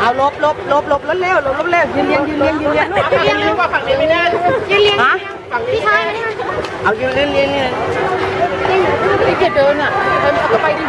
เอาลบลบลบลบลบเร็วลบลบเร็วยืนเรียงยืนเรียงยืนเรียงยืนเรียงยืนว่าฝั่งนี้ไม่ได้ยืนเรียงฮะพี่ชายเอายืนเรียงเรียงเรียงพี่เกียรเดินอะเดินเข้าไปดิ